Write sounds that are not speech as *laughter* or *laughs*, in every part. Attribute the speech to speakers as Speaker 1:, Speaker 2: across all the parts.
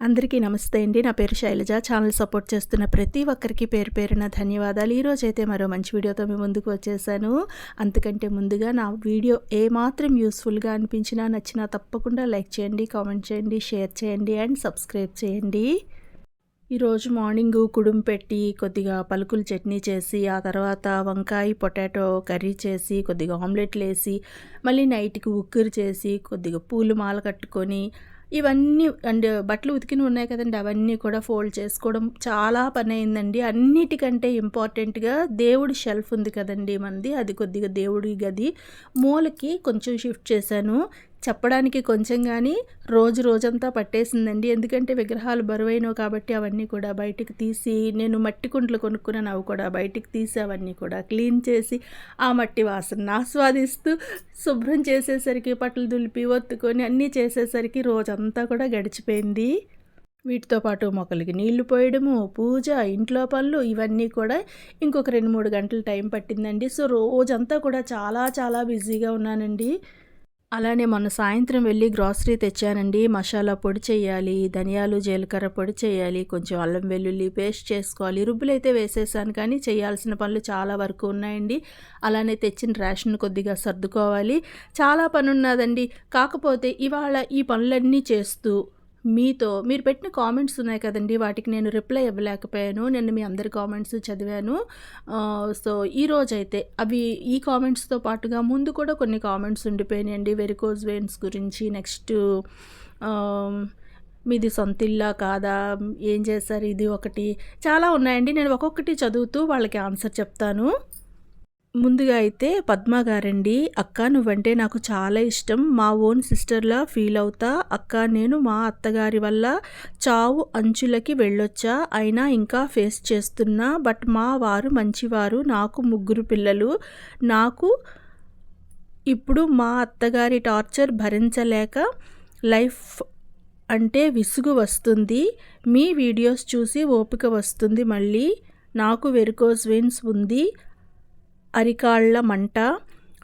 Speaker 1: అందరికీ నమస్తే అండి. నా పేరు శైలజ. ఛానల్ సపోర్ట్ చేస్తున్న ప్రతి ఒక్కరికి పేరు పేరున ధన్యవాదాలు. ఈరోజు అయితే మరో మంచి వీడియోతో మీ ముందుకు వచ్చేసాను. అంతకంటే ముందుగా నా వీడియో ఏమాత్రం యూస్ఫుల్గా అనిపించినా నచ్చినా తప్పకుండా లైక్ చేయండి కామెంట్ చేయండి షేర్ చేయండి అండ్ సబ్స్క్రైబ్ చేయండి. ఈరోజు మార్నింగ్ కుడుం పెట్టి కొద్దిగా పలుకులు చట్నీ చేసి ఆ తర్వాత వంకాయ పొటాటో కర్రీ చేసి కొద్దిగా ఆమ్లెట్లు వేసి మళ్ళీ నైట్కి ఉక్కురు చేసి కొద్దిగా పూలు మాల కట్టుకొని ఇవన్నీ అండ్ బట్టలు ఉతికిన ఉన్నాయి కదండి అవన్నీ కూడా ఫోల్డ్ చేసుకోవడం చాలా పని అయిందండి అన్నిటికంటే ఇంపార్టెంట్గా దేవుడి షెల్ఫ్ ఉంది కదండి మనది అది కొద్దిగా దేవుడి గది. మూలకి కొంచెం షిఫ్ట్ చేశాను. చెప్పడానికి కొంచెం కానీ రోజు రోజంతా పట్టేసిందండి. ఎందుకంటే విగ్రహాలు బరువైనవి కాబట్టి అవన్నీ కూడా బయటికి తీసి నేను మట్టి కుంట్లు కొనుక్కున్నాను అవి కూడా బయటికి తీసి అవన్నీ కూడా క్లీన్ చేసి ఆ మట్టి వాసన ఆస్వాదిస్తూ శుభ్రం చేసేసరికి పట్లు దులిపి ఒత్తుకొని అన్నీ చేసేసరికి రోజంతా కూడా గడిచిపోయింది. వీటితో పాటు మొక్కలకి నీళ్ళు పోయడము పూజ ఇంట్లో పనులు ఇవన్నీ కూడా ఇంకొక రెండు మూడు గంటలు టైం పట్టిందండి. సో రోజంతా కూడా చాలా చాలా బిజీగా ఉన్నానండి. అలానే మొన్న సాయంత్రం వెళ్ళి గ్రాసరీ తెచ్చానండి. మసాలా పొడి చేయాలి ధనియాలు జీలకర్ర పొడి చేయాలి కొంచెం అల్లం వెల్లుల్లి పేస్ట్ చేసుకోవాలి. రుబ్బులైతే వేసేసాను కానీ చేయాల్సిన పనులు చాలా వరకు ఉన్నాయండి. అలానే తెచ్చిన రేషన్ కొద్దిగా సర్దుకోవాలి. చాలా పని ఉన్నదండి కాకపోతే ఇవాళ ఈ పనులన్నీ చేస్తూ మీతో మీరు పెట్టిన కామెంట్స్ ఉన్నాయి కదండి వాటికి నేను రిప్లై ఇవ్వలేకపోయాను నేను మీ అందరి కామెంట్స్ చదివాను. సో ఈరోజైతే అవి ఈ కామెంట్స్తో పాటుగా ముందు కూడా కొన్ని కామెంట్స్ ఉండిపోయినాయండి వెరికోజ్ వెయిన్స్ గురించి నెక్స్ట్ మీది సొంత ఇల్లా కాదా ఏం చేశారు ఇది ఒకటి చాలా ఉన్నాయండి నేను ఒక్కొక్కటి చదువుతూ వాళ్ళకి ఆన్సర్ చెప్తాను. ముందుగా అయితే పద్మ గారండి అక్క నువ్వంటే నాకు చాలా ఇష్టం. మా ఓన్ సిస్టర్లా ఫీల్ అవుతా. అక్క నేను మా అత్తగారి వల్ల చావు అంచులకి వెళ్ళొచ్చా. అయినా ఇంకా ఫేస్ చేస్తున్నా. బట్ మా వారు మంచివారు. నాకు ముగ్గురు పిల్లలు. నాకు ఇప్పుడు మా అత్తగారి టార్చర్ భరించలేక లైఫ్ అంటే విసుగు వస్తుంది. మీ వీడియోస్ చూసి ఓపిక వస్తుంది మళ్ళీ. నాకు వెరికోస్ వెయిన్స్ ఉంది. అరికాళ్ళ మంట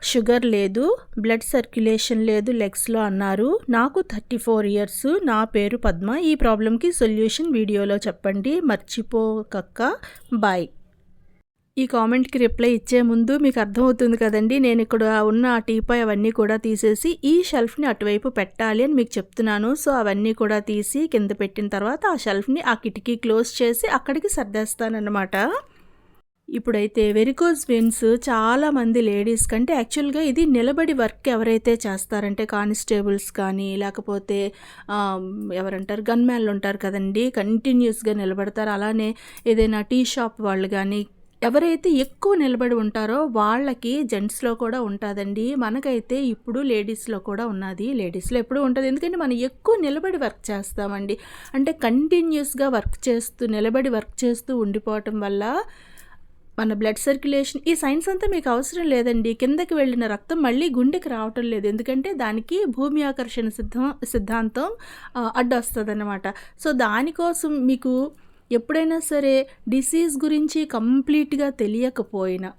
Speaker 1: షుగర్ లేదు బ్లడ్ సర్క్యులేషన్ లేదు లెగ్స్లో అన్నారు. నాకు థర్టీ ఫోర్ ఇయర్స్. నా పేరు పద్మ. ఈ ప్రాబ్లంకి సొల్యూషన్ వీడియోలో చెప్పండి. మర్చిపోకక్క. బాయ్. ఈ కామెంట్కి రిప్లై ఇచ్చే ముందు మీకు అర్థమవుతుంది కదండి నేను ఇక్కడ ఉన్న ఆ టీపాయ్ అవన్నీ కూడా తీసేసి ఈ షెల్ఫ్ని అటువైపు పెట్టాలి అని మీకు చెప్తున్నాను. సో అవన్నీ కూడా తీసి కింద పెట్టిన తర్వాత ఆ షెల్ఫ్ని ఆ కిటికీ క్లోజ్ చేసి అక్కడికి సర్దేస్తానన్నమాట. ఇప్పుడైతే వెరికోజ్ విన్స్ చాలామంది లేడీస్ కంటే యాక్చువల్గా ఇది నిలబడి వర్క్ ఎవరైతే చేస్తారంటే కానిస్టేబుల్స్ కానీ లేకపోతే ఎవరంటారు గన్మ్యాన్లు ఉంటారు కదండి కంటిన్యూస్గా నిలబడతారు. అలానే ఏదైనా టీ షాప్ వాళ్ళు కానీ ఎవరైతే ఎక్కువ నిలబడి ఉంటారో వాళ్ళకి జెంట్స్లో కూడా ఉంటుందండి. మనకైతే ఇప్పుడు లేడీస్లో కూడా ఉన్నది. లేడీస్లో ఎప్పుడు ఉంటుంది. ఎందుకంటే మనం ఎక్కువ నిలబడి వర్క్ చేస్తామండి. అంటే కంటిన్యూస్గా వర్క్ చేస్తూ నిలబడి వర్క్ చేస్తూ ఉండిపోవటం వల్ల మన బ్లడ్ సర్క్యులేషన్ ఈ సైన్స్ అంతా మీకు అవసరం లేదండి. కిందకి వెళ్ళిన రక్తం మళ్ళీ గుండెకి రావటం లేదు. ఎందుకంటే దానికి భూమి ఆకర్షణ సిద్ధం సిద్ధాంతం అడ్డొస్తుందన్నమాట. సో దానికోసం మీకు ఎప్పుడైనా సరే డిసీజ్ గురించి కంప్లీట్గా తెలియకపోయినా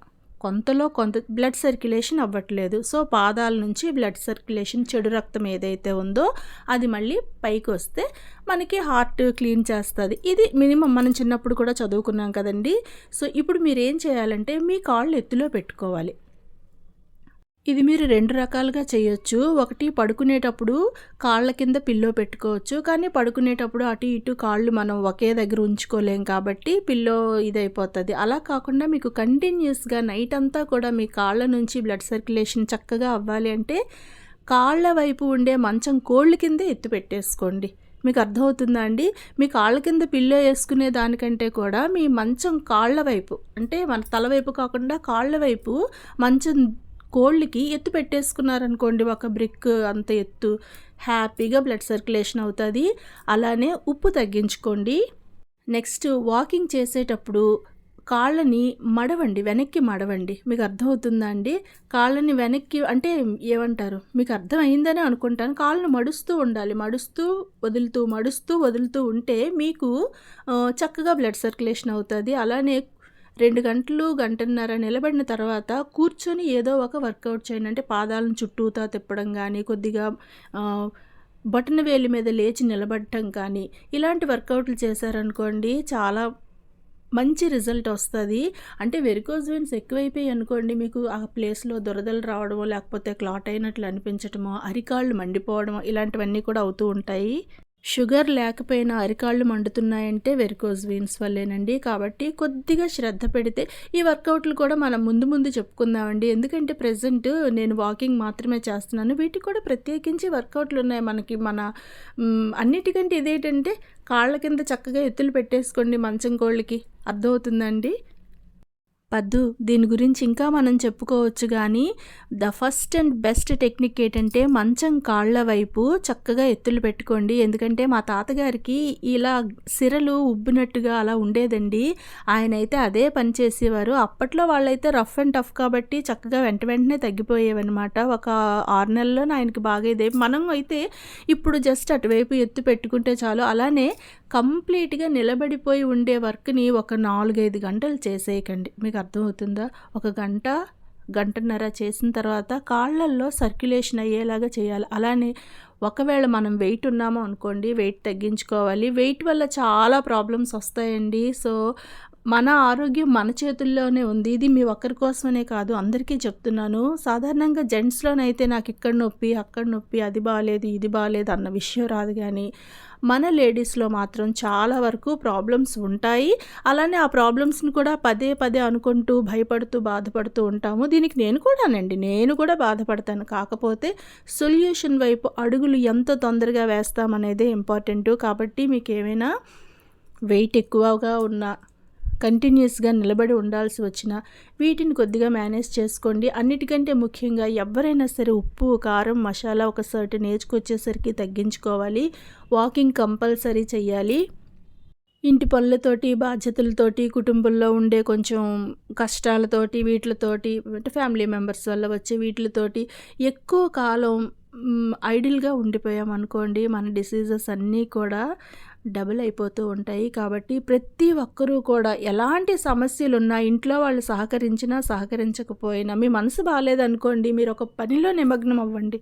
Speaker 1: కొంతలో కొంత బ్లడ్ సర్క్యులేషన్ అవ్వట్లేదు. సో పాదాల నుంచి బ్లడ్ సర్క్యులేషన్ చెడు రక్తం ఏదైతే ఉందో అది మళ్ళీ పైకి వస్తే మనకి హార్ట్ క్లీన్ చేస్తుంది. ఇది మినిమం మనం చిన్నప్పుడు కూడా చదువుకున్నాం కదండి. సో ఇప్పుడు మీరు ఏం చేయాలంటే మీ కాళ్ళు ఎత్తులో పెట్టుకోవాలి. ఇది మీరు రెండు రకాలుగా చేయొచ్చు. ఒకటి పడుకునేటప్పుడు కాళ్ళ కింద పిల్లో పెట్టుకోవచ్చు. కానీ పడుకునేటప్పుడు అటు ఇటు కాళ్ళు మనం ఒకే దగ్గర ఉంచుకోలేం కాబట్టి పిల్లో ఇదైపోతుంది. అలా కాకుండా మీకు కంటిన్యూస్గా నైట్ అంతా కూడా మీ కాళ్ళ నుంచి బ్లడ్ సర్క్యులేషన్ చక్కగా అవ్వాలి అంటే కాళ్ళ వైపు ఉండే మంచం కోళ్ళ కిందే ఎత్తు పెట్టేసుకోండి. మీకు అర్థమవుతుందా అండి? మీ కాళ్ళ కింద పిల్లో వేసుకునే దానికంటే కూడా మీ మంచం కాళ్ళ వైపు అంటే మన తల వైపు కాకుండా కాళ్ళ వైపు మంచం కోళ్ళకి ఎత్తు పెట్టేసుకున్నారనుకోండి ఒక బ్రిక్ అంత ఎత్తు హ్యాపీగా బ్లడ్ సర్క్యులేషన్ అవుతుంది. అలానే ఉప్పు తగ్గించుకోండి. నెక్స్ట్ వాకింగ్ చేసేటప్పుడు కాళ్ళని మడవండి వెనక్కి మడవండి. మీకు అర్థమవుతుందా అండి? కాళ్ళని వెనక్కి అంటే ఏమంటారు? మీకు అర్థమైందని అనుకుంటాను. కాళ్ళను మడుస్తూ ఉండాలి. మడుస్తూ వదులుతూ మడుస్తూ వదులుతూ ఉంటే మీకు చక్కగా బ్లడ్ సర్క్యులేషన్ అవుతుంది. అలానే రెండు గంటలు గంటన్నర నిలబడిన తర్వాత కూర్చొని ఏదో ఒక వర్కౌట్ చేయండి. అంటే పాదాలను చుట్టూతా తిప్పడం కానీ కొద్దిగా బొటన వేలి మీద లేచి నిలబడటం కానీ ఇలాంటి వర్కౌట్లు చేశారనుకోండి చాలా మంచి రిజల్ట్ వస్తుంది. అంటే వెరికోజ్ వెయిన్స్ ఎక్కువైపోయి అనుకోండి మీకు ఆ ప్లేస్లో దురదలు రావడమో లేకపోతే క్లాట్ అయినట్లు అనిపించటమో అరికాళ్ళు మండిపోవడమో ఇలాంటివన్నీ కూడా అవుతూ ఉంటాయి. షుగర్ లేకపోయినా అరికాళ్ళు మండుతున్నాయంటే వెరికోజ్ వీన్స్ వల్లేనండి. కాబట్టి కొద్దిగా శ్రద్ధ పెడితే ఈ వర్కౌట్లు కూడా మనం ముందు ముందు చెప్పుకుందామండి. ఎందుకంటే ప్రజెంట్ నేను వాకింగ్ మాత్రమే చేస్తున్నాను. వీటికి కూడా ప్రత్యేకించి వర్కౌట్లు ఉన్నాయి మనకి మన అన్నిటికంటే ఇదేంటంటే కాళ్ళ కింద చక్కగా ఎత్తులు పెట్టేసుకోండి మంచం కోళ్ళకి అర్థమవుతుందండి? పద్దు దీని గురించి ఇంకా మనం చెప్పుకోవచ్చు కానీ the first and best technique ఏంటంటే మంచం కాళ్ళ వైపు చక్కగా ఎత్తులు పెట్టుకోండి. ఎందుకంటే మా తాతగారికి ఇలా సిరలు ఉబ్బినట్టుగా అలా ఉండేదండి. ఆయన అయితే అదే పని చేసేవారు. అప్పట్లో వాళ్ళైతే రఫ్ అండ్ టఫ్ కాబట్టి చక్కగా వెంట వెంటనే తగ్గిపోయేవన్నమాట. ఒక ఆరు నెలల్లో ఆయనకి బాగా ఇదే మనం అయితే ఇప్పుడు జస్ట్ అటువైపు ఎత్తు పెట్టుకుంటే చాలు. అలానే కంప్లీట్గా నిలబడిపోయి ఉండే వర్క్ని ఒక నాలుగైదు గంటలు చేసేయకండి. మీకు అర్థమవుతుందా? ఒక గంట గంటన్నర చేసిన తర్వాత కాళ్ళల్లో సర్క్యులేషన్ అయ్యేలాగా చేయాలి. అలానే ఒకవేళ మనం వెయిట్ ఉన్నామో అనుకోండి వెయిట్ తగ్గించుకోవాలి. వెయిట్ వల్ల చాలా ప్రాబ్లమ్స్ వస్తాయండి. సో మన ఆరోగ్యం మన చేతుల్లోనే ఉంది. ఇది మీ ఒక్కరి కోసమనే కాదు అందరికీ చెప్తున్నాను. సాధారణంగా జెంట్స్లోనైతే నాకు ఇక్కడ నొప్పి అక్కడ నొప్పి అది బాగాలేదు ఇది బాగాలేదు అన్న విషయం రాదు కానీ మన లేడీస్లో మాత్రం చాలా వరకు ప్రాబ్లమ్స్ ఉంటాయి. అలానే ఆ ప్రాబ్లమ్స్ని కూడా పదే పదే అనుకుంటూ భయపడుతూ బాధపడుతూ ఉంటాము. దీనికి నేను కూడానండి నేను కూడా బాధపడతాను. కాకపోతే సొల్యూషన్ వైపు అడుగులు ఎంత తొందరగా వేస్తామనేదే ఇంపార్టెంట్. కాబట్టి మీకు ఏమైనా వెయిట్ ఎక్కువగా ఉన్నా కంటిన్యూస్గా నిలబడి ఉండాల్సి వచ్చిన వీటిని కొద్దిగా మేనేజ్ చేసుకోండి. అన్నిటికంటే ముఖ్యంగా ఎవరైనా సరే ఉప్పు కారం మసాలా ఒక సర్టన్ ఏజ్కి వచ్చేసరికి తగ్గించుకోవాలి. వాకింగ్ కంపల్సరీ చేయాలి ఇంటి పనులతోటి బాధ్యతలతోటి కుటుంబంలో ఉండే కొంచెం కష్టాలతోటి వీటితోటి అంటే ఫ్యామిలీ మెంబర్స్ వల్ల వచ్చే వీటితోటి ఎక్కువ కాలం ఐడిల్గా ఉండిపోయాం అనుకోండి మన డిసీజెస్ అన్నీ కూడా డబుల్ అయిపోతూ ఉంటాయి. కాబట్టి ప్రతి ఒక్కరూ కూడా ఎలాంటి సమస్యలు ఉన్నా ఇంట్లో వాళ్ళు సహకరించినా సహకరించకపోయినా మీ మనసు బాగాలేదనుకోండి మీరు ఒక పనిలో నిమగ్నం అవ్వండి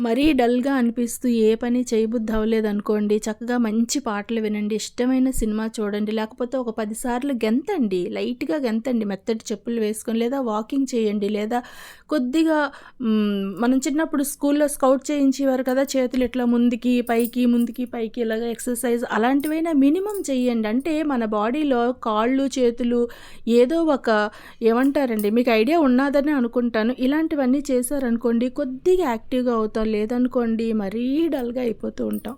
Speaker 1: మరీ డల్గా అనిపిస్తూ ఏ పని చేయబుద్ధి అవ్వలేదనుకోండి చక్కగా మంచి పాటలు వినండి ఇష్టమైన సినిమా చూడండి లేకపోతే ఒక పదిసార్లు గెంతండి లైట్గా గెంతండి మెత్తటి చెప్పులు వేసుకొని లేదా వాకింగ్ చేయండి లేదా కొద్దిగా మనం చిన్నప్పుడు స్కూల్లో స్కౌట్ చేయించేవారు కదా చేతులు ఇట్లా ముందుకి పైకి ముందుకి పైకి ఇలాగ ఎక్సర్సైజ్ అలాంటివైనా మినిమం చేయండి. అంటే మన బాడీలో కాళ్ళు చేతులు ఏదో ఒక ఏమంటారండి మీకు ఐడియా ఉన్నదని అనుకుంటాను ఇలాంటివన్నీ చేశారనుకోండి కొద్దిగా యాక్టివ్గా అవుతాం లేదనుకోండి మరీ డల్గా అయిపోతూ ఉంటాం.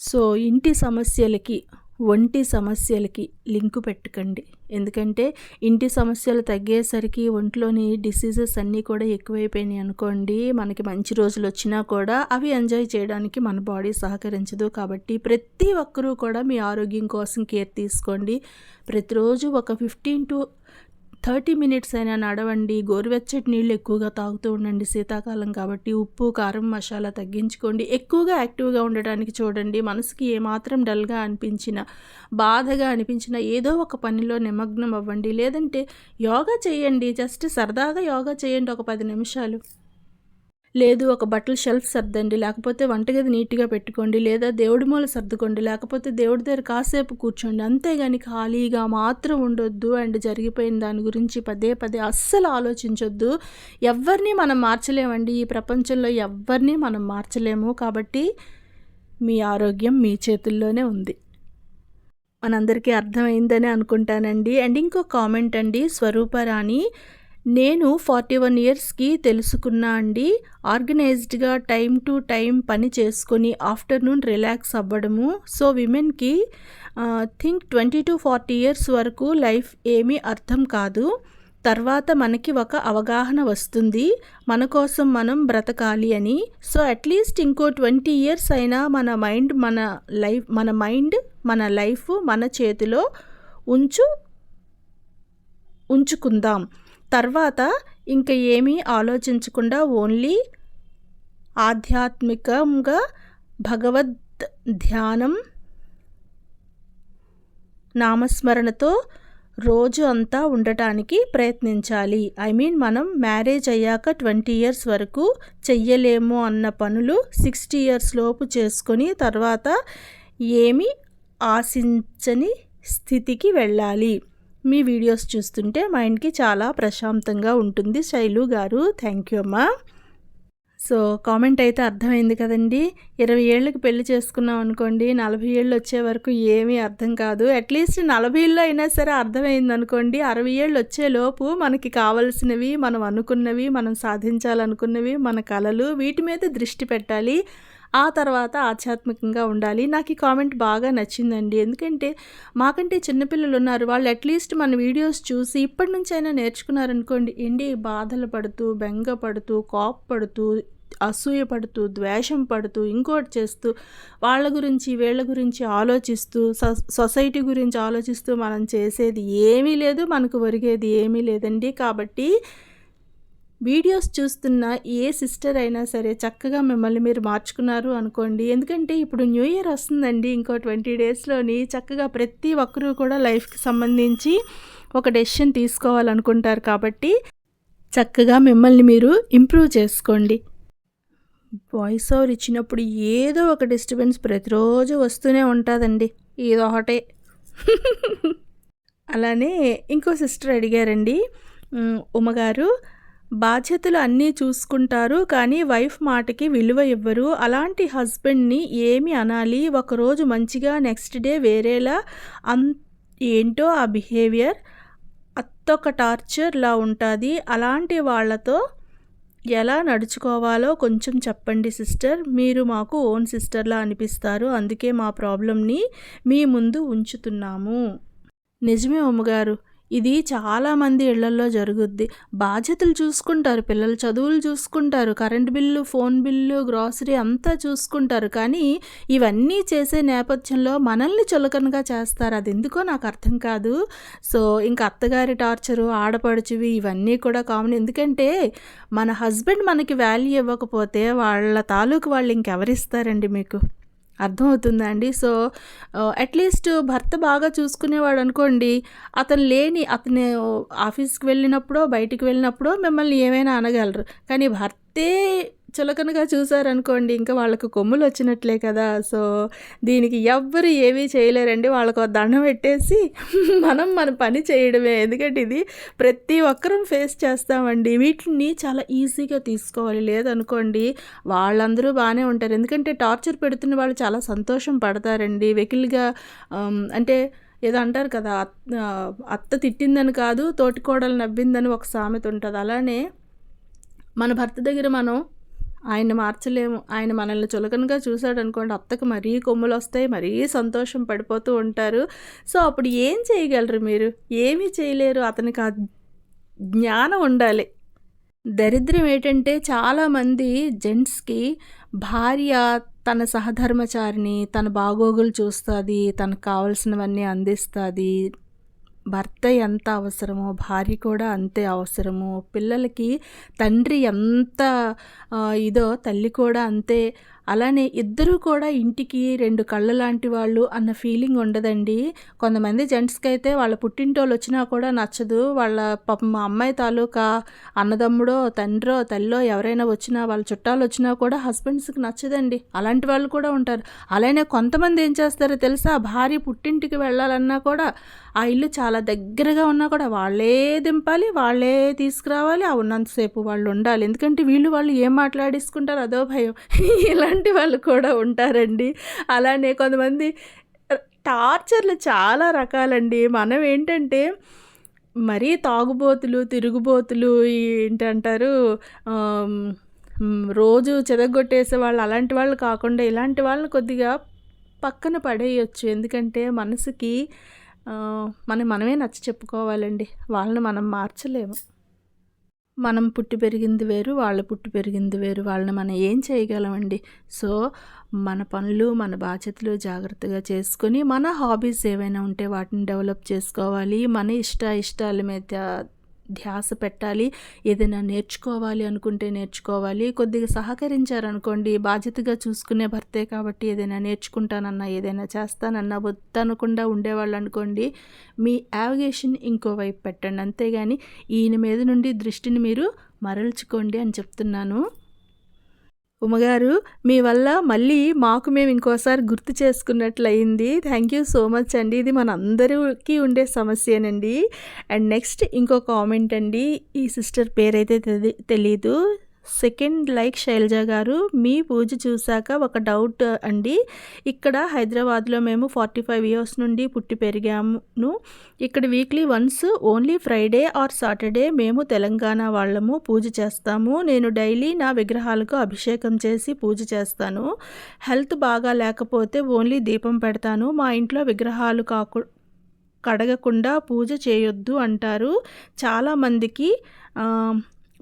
Speaker 1: సో ఇంటి సమస్యలకి ఒంటి సమస్యలకి లింకు పెట్టకండి. ఎందుకంటే ఇంటి సమస్యలు తగ్గేసరికి ఒంట్లోని డిసీజెస్ అన్నీ కూడా ఎక్కువైపోయినాయి అనుకోండి మనకి మంచి రోజులు వచ్చినా కూడా అవి ఎంజాయ్ చేయడానికి మన బాడీ సహకరించదు. కాబట్టి ప్రతి ఒక్కరూ కూడా మీ ఆరోగ్యం కోసం కేర్ తీసుకోండి. ప్రతిరోజు ఒక ఫిఫ్టీన్ టు థర్టీ మినిట్స్ అయినా నడవండి గోరువెచ్చటి నీళ్ళు ఎక్కువగా తాగుతూ ఉండండి శీతాకాలం కాబట్టి ఉప్పు కారం మసాలా తగ్గించుకోండి. ఎక్కువగా యాక్టివ్గా ఉండడానికి చూడండి మనసుకి ఏమాత్రం డల్గా అనిపించిన బాధగా అనిపించిన ఏదో ఒక పనిలో నిమగ్నం అవ్వండి లేదంటే యోగా చేయండి జస్ట్ సరదాగా యోగా చేయండి ఒక పది నిమిషాలు. లేదు ఒక బట్టల షెల్ఫ్ సర్దండి. లేకపోతే వంటగది నీట్గా పెట్టుకోండి లేదా దేవుడి మూల సర్దుకోండి లేకపోతే దేవుడి దగ్గర కాసేపు కూర్చోండి. అంతేగాని ఖాళీగా మాత్రం ఉండొద్దు అండ్ జరిగిపోయిన దాని గురించి పదే పదే అస్సలు ఆలోచించొద్దు. ఎవరిని మనం మార్చలేమండి. ఈ ప్రపంచంలో ఎవరిని మనం మార్చలేము. కాబట్టి మీ ఆరోగ్యం మీ చేతుల్లోనే ఉంది. మనందరికీ అర్థమైందని అనుకుంటానండి. అండ్ ఇంకో కామెంట్ అండి. స్వరూపరాణి నేను ఫార్టీ వన్ ఇయర్స్కి తెలుసుకున్నా అండి. ఆర్గనైజ్డ్గా టైం టు టైం పని చేసుకొని ఆఫ్టర్నూన్ రిలాక్స్ అవ్వడము. So విమెన్కి think twenty to forty years వరకు లైఫ్ ఏమీ అర్థం కాదు. తర్వాత మనకి ఒక అవగాహన వస్తుంది. మన కోసం మనం బ్రతకాలి అని. సో అట్లీస్ట్ ఇంకో ట్వంటీ ఇయర్స్ అయినా మన మైండ్ మన లైఫ్ మన మైండ్ మన లైఫ్ మన చేతిలో ఉంచు ఉంచుకుందాం. తర్వాత ఇంకా ఏమీ ఆలోచించకుండా ఓన్లీ ఆధ్యాత్మికంగా భగవద్ ధ్యానం నామస్మరణతో రోజు అంతా ఉండటానికి ప్రయత్నించాలి. ఐ మీన్ మనం మ్యారేజ్ అయ్యాక ట్వంటీ ఇయర్స్ వరకు చెయ్యలేము అన్న పనులు సిక్స్టీ ఇయర్స్ లోపు చేసుకొని తర్వాత ఏమి ఆశించని స్థితికి వెళ్ళాలి. మీ వీడియోస్ చూస్తుంటే మైండ్కి చాలా ప్రశాంతంగా ఉంటుంది. శైలు గారు థ్యాంక్ యూ అమ్మా. సో కామెంట్ అయితే అర్థమైంది కదండి. ఇరవై ఏళ్ళకి పెళ్ళి చేసుకున్నాం అనుకోండి నలభై ఏళ్ళు వచ్చే వరకు ఏమీ అర్థం కాదు. అట్లీస్ట్ నలభైలో అయినా సరే అర్థమైంది అనుకోండి. అరవై ఏళ్ళు వచ్చేలోపు మనకి కావలసినవి మనం అనుకున్నవి మనం సాధించాలనుకున్నవి మన కళలు వీటి మీద దృష్టి పెట్టాలి. ఆ తర్వాత ఆధ్యాత్మికంగా ఉండాలి. నాకు ఈ కామెంట్ బాగా నచ్చిందండి. ఎందుకంటే మాకంటే చిన్నపిల్లలు ఉన్నారు. వాళ్ళు అట్లీస్ట్ మన వీడియోస్ చూసి ఇప్పటి నుంచైనా నేర్చుకున్నారనుకోండి. ఏంటి బాధలు పడుతూ బెంగ పడుతూ కాప్ పడుతూ అసూయ పడుతూ ద్వేషం పడుతూ ఇంకోటి చేస్తూ వాళ్ళ గురించి వీళ్ళ గురించి ఆలోచిస్తూ సొసైటీ గురించి ఆలోచిస్తూ మనం చేసేది ఏమీ లేదు. మనకు ఒరిగేది ఏమీ లేదండి. కాబట్టి వీడియోస్ చూస్తున్న ఏ సిస్టర్ అయినా సరే చక్కగా మిమ్మల్ని మీరు మార్చుకున్నారు అనుకోండి. ఎందుకంటే ఇప్పుడు న్యూ ఇయర్ వస్తుందండి. ఇంకో ట్వంటీ డేస్లోని చక్కగా ప్రతి ఒక్కరూ కూడా లైఫ్కి సంబంధించి ఒక డెసిషన్ తీసుకోవాలనుకుంటారు కాబట్టి చక్కగా మిమ్మల్ని మీరు ఇంప్రూవ్ చేసుకోండి. వాయిస్ ఓవర్ ఇచ్చినప్పుడు ఏదో ఒక డిస్టర్బెన్స్ ప్రతిరోజు వస్తూనే ఉంటుందండి. ఏదో ఒకటే. అలానే ఇంకో సిస్టర్ అడిగారండి. ఉమ్మగారు బాధ్యతలు అన్నీ చూసుకుంటారు కానీ వైఫ్ మాటకి విలువ ఇవ్వరు. అలాంటి హస్బెండ్ని ఏమి అనాలి. ఒకరోజు మంచిగా నెక్స్ట్ డే వేరేలా. అన్ ఏంటో ఆ బిహేవియర్. అత్తొక టార్చర్లా ఉంటుంది. అలాంటి వాళ్ళతో ఎలా నడుచుకోవాలో కొంచెం చెప్పండి సిస్టర్. మీరు మాకు ఓన్ సిస్టర్లా అనిపిస్తారు. అందుకే మా ప్రాబ్లమ్ని మీ ముందు ఉంచుతున్నాము. నిజమే అమ్మగారు. ఇది చాలామంది ఇళ్ళలో జరుగుద్ది. బాధ్యతలు చూసుకుంటారు పిల్లలు చదువులు చూసుకుంటారు current bill phone bill grocery అంతా చూసుకుంటారు. కానీ ఇవన్నీ చేసే నేపథ్యంలో మనల్ని చులకనగా చేస్తారు. అది ఎందుకో నాకు అర్థం కాదు. సో ఇంకా అత్తగారి టార్చరు ఆడపడుచువి ఇవన్నీ కూడా కామన్. ఎందుకంటే మన హస్బెండ్ మనకి వాల్యూ ఇవ్వకపోతే వాళ్ళ తాలూకు వాళ్ళు ఇంకెవరిస్తారండి మీకు? అర్థమవుతుందా అండి సో అట్లీస్ట్ భర్త బాగా చూసుకునేవాడు అనుకోండి అతను లేని అతను ఆఫీస్కి వెళ్ళినప్పుడో బయటికి వెళ్ళినప్పుడో మిమ్మల్ని ఏమైనా అనగలరు. కానీ భర్తే చులకనగా చూసారనుకోండి ఇంకా వాళ్ళకు కొమ్ములు వచ్చినట్లే కదా. సో దీనికి ఎవ్వరు ఏమీ చేయలేరండి. వాళ్ళకు దండం పెట్టేసి *laughs* మనం మన పని చేయడమే. ఎందుకంటే ఇది ప్రతి ఒక్కరం ఫేస్ చేస్తామండి. వీటిని చాలా ఈజీగా తీసుకోవాలి. లేదనుకోండి వాళ్ళందరూ బాగానే ఉంటారు. ఎందుకంటే టార్చర్ పెడుతున్న వాళ్ళు చాలా సంతోషం పడతారండి. వెకిల్గా అంటే ఏదో అంటారు కదా అత్త తిట్టిందని కాదు తోటికోడలు నవ్విందని ఒక సామెత ఉంటుంది. అలానే మన భర్త దగ్గర మనం ఆయన మార్చలేము ఆయన మనల్ని చులకనగా చూశాడు అనుకోండి అత్తకు మరీ కొమ్ములు వస్తాయి మరీ సంతోషం పడిపోతూ ఉంటారు. సో అప్పుడు ఏం చేయగలరు మీరు? ఏమీ చేయలేరు. అతనికి ఆ జ్ఞానం ఉండాలి. దరిద్రం ఏంటంటే చాలామంది జెంట్స్కి భార్య తన సహధర్మచారిని తన బాగోగులు చూస్తుంది తనకు కావలసినవన్నీ అందిస్తుంది భర్త ఎంత అవసరమో భార్య కూడా అంతే అవసరము పిల్లలకి తండ్రి ఎంత ఇదో తల్లి కూడా అంతే అలానే ఇద్దరూ కూడా ఇంటికి రెండు కళ్ళ లాంటి వాళ్ళు అన్న ఫీలింగ్ ఉండదండి. కొంతమంది జెంట్స్కి అయితే వాళ్ళ పుట్టింటోళ్ళు వచ్చినా కూడా నచ్చదు. వాళ్ళ పాపం అమ్మాయి తాలూకా అన్నదమ్ముడో తండ్రో తల్లో ఎవరైనా వచ్చినా వాళ్ళ చుట్టాలు వచ్చినా కూడా హస్బెండ్స్కి నచ్చదండి. అలాంటి వాళ్ళు కూడా ఉంటారు. అలానే కొంతమంది ఏం చేస్తారో తెలుసా? భార్య పుట్టింటికి వెళ్ళాలన్నా కూడా ఆ ఇల్లు చాలా దగ్గరగా ఉన్నా కూడా వాళ్ళే దింపాలి వాళ్ళే తీసుకురావాలి ఆ ఉన్నంతసేపు వాళ్ళు ఉండాలి. ఎందుకంటే వీళ్ళు వాళ్ళు ఏం మాట్లాడేసుకుంటారు అదో భయం. *laughs* ఇలా అలాంటి వాళ్ళు కూడా ఉంటారండి. అలానే కొంతమంది టార్చర్లు చాలా రకాలండి. మనం ఏంటంటే మరీ తాగుబోతులు తిరుగుబోతులు ఏంటంటారు రోజు చెదగొట్టేసే వాళ్ళు అలాంటి వాళ్ళు కాకుండా ఇలాంటి వాళ్ళని కొద్దిగా పక్కన పడేయచ్చు. ఎందుకంటే మనసుకి మనం మనమే నచ్చ చెప్పుకోవాలండి. వాళ్ళని మనం మార్చలేము. మనం పుట్టి పెరిగింది వేరు వాళ్ళ పుట్టి పెరిగింది వేరు వాళ్ళని మనం ఏం చేయగలమండి? సో మన పనులు మన బాధ్యతలు జాగ్రత్తగా చేసుకొని మన హాబీస్ ఏవైనా ఉంటే వాటిని డెవలప్ చేసుకోవాలి. మన ఇష్ట ఇష్టాల మీద ధ్యాస పెట్టాలి ఏదైనా నేర్చుకోవాలి అనుకుంటే నేర్చుకోవాలి. కొద్దిగా సహకరించారనుకోండి బాధ్యతగా చూసుకునే భర్తే కాబట్టి ఏదైనా నేర్చుకుంటానన్నా ఏదైనా చేస్తానన్నా వద్దనకుండా ఉండేవాళ్ళు అనుకోండి మీ యావిగేషన్ ఇంకోవైపు పెట్టండి. అంతేగాని ఈయన మీద నుండి దృష్టిని మీరు మరల్చుకోండి అని చెప్తున్నాను. ఉమ్మగారు మీ వల్ల మళ్ళీ మాకు మేము ఇంకోసారి గుర్తు చేసుకున్నట్లయింది. థ్యాంక్ యూ సో మచ్ అండి. ఇది మనందరికీ ఉండే సమస్యనండి. అండ్ నెక్స్ట్ ఇంకో కామెంట్ అండి. ఈ సిస్టర్ పేరైతే తెలీదు. సెకండ్ లైక్ శైలజ గారు మీ పూజ చూశాక ఒక డౌట్ అండి. ఇక్కడ హైదరాబాద్లో మేము ఫార్టీ ఫైవ్ ఇయర్స్ నుండి పుట్టి పెరిగాము. ఇక్కడ weekly once only Friday or Saturday మేము తెలంగాణ వాళ్ళము పూజ చేస్తాము. నేను డైలీ నా విగ్రహాలకు అభిషేకం చేసి పూజ చేస్తాను. హెల్త్ బాగా లేకపోతే ఓన్లీ దీపం పెడతాను. మా ఇంట్లో విగ్రహాలు కాకు కడగకుండా పూజ చేయొద్దు అంటారు. చాలామందికి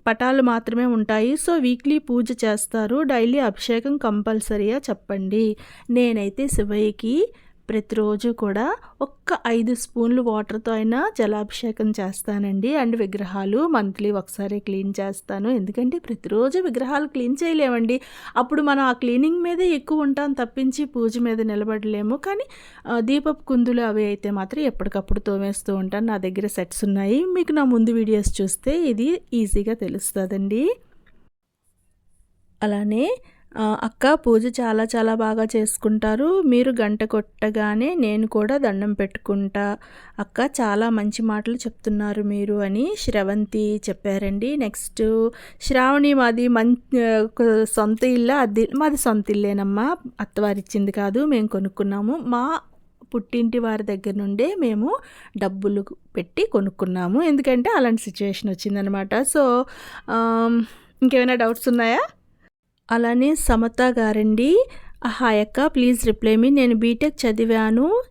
Speaker 1: పటాలు మాత్రమే ఉంటాయి. సో వీక్లీ పూజ చేస్తారు. డైలీ అభిషేకం కంపల్సరీగా చెప్పండి. నేనైతే శివయ్యకి ప్రతిరోజు కూడా ఒక్క ఐదు స్పూన్లు వాటర్తో అయినా జలాభిషేకం చేస్తానండి. అండ్ విగ్రహాలు మంత్లీ ఒకసారి క్లీన్ చేస్తాను. ఎందుకంటే ప్రతిరోజు విగ్రహాలు క్లీన్ చేయలేమండి. అప్పుడు మనం ఆ క్లీనింగ్ మీదే ఎక్కువ ఉంటాం తప్పించి పూజ మీద నిలబడలేము. కానీ దీపపు కుందులు అవి అయితే మాత్రం ఎప్పటికప్పుడు తోమేస్తూ ఉంటాను. నా దగ్గర సెట్స్ ఉన్నాయి. మీకు నా ముందు వీడియోస్ చూస్తే ఇది ఈజీగా తెలుస్తుందండి. అలానే అక్క పూజ చాలా చాలా బాగా చేసుకుంటారు. మీరు గంట కొట్టగానే నేను కూడా దండం పెట్టుకుంటా. అక్క చాలా మంచి మాటలు చెప్తున్నారు మీరు అని శ్రవంతి చెప్పారండి. నెక్స్ట్ శ్రావణి మాది మం సొంత ఇల్లు అది మాది సొంత ఇల్లేనమ్మా. అత్తవారిచ్చింది కాదు మేము కొనుక్కున్నాము. మా పుట్టింటి వారి దగ్గర నుండే మేము డబ్బులు పెట్టి కొనుక్కున్నాము. ఎందుకంటే అలాంటి సిచ్యువేషన్ వచ్చిందనమాట. సో ఇంకేమైనా డౌట్స్ ఉన్నాయా? అలానే సమత గారండి. హాయ్ అక్క ప్లీజ్ రిప్లై మీ. నేను బీటెక్ చదివాను.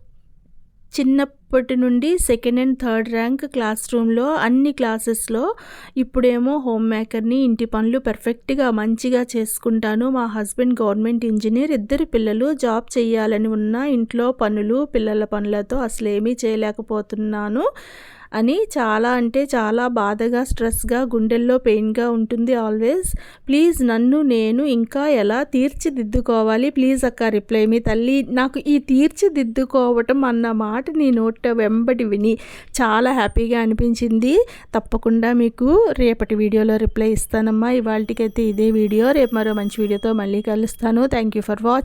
Speaker 1: చిన్నప్పటి నుండి second and third rank class రూమ్లో అన్ని క్లాసెస్లో. ఇప్పుడేమో హోమ్ మేకర్ని ఇంటి పనులు పర్ఫెక్ట్గా మంచిగా చేసుకుంటాను. మా హస్బెండ్ గవర్నమెంట్ ఇంజనీర్. ఇద్దరు పిల్లలు జాబ్ చేయాలని ఉన్న ఇంట్లో పనులు పిల్లల పనులతో అసలు ఏమీ చేయలేకపోతున్నాను. అని చాలా అంటే చాలా బాధగా స్ట్రెస్గా గుండెల్లో పెయిన్గా ఉంటుంది ఆల్వేస్. ప్లీజ్ నన్ను నేను ఇంకా ఎలా తీర్చిదిద్దుకోవాలి? ప్లీజ్ అక్క రిప్లై మీ తల్లి. నాకు ఈ తీర్చిదిద్దుకోవటం అన్న మాట నీ నోట వెంబడి విని చాలా హ్యాపీగా అనిపించింది. తప్పకుండా మీకు రేపటి వీడియోలో రిప్లై ఇస్తానమ్మా. ఇవాళకైతే ఇదే వీడియో. రేపు మరో మంచి వీడియోతో మళ్ళీ కలుస్తాను. Thank you for watch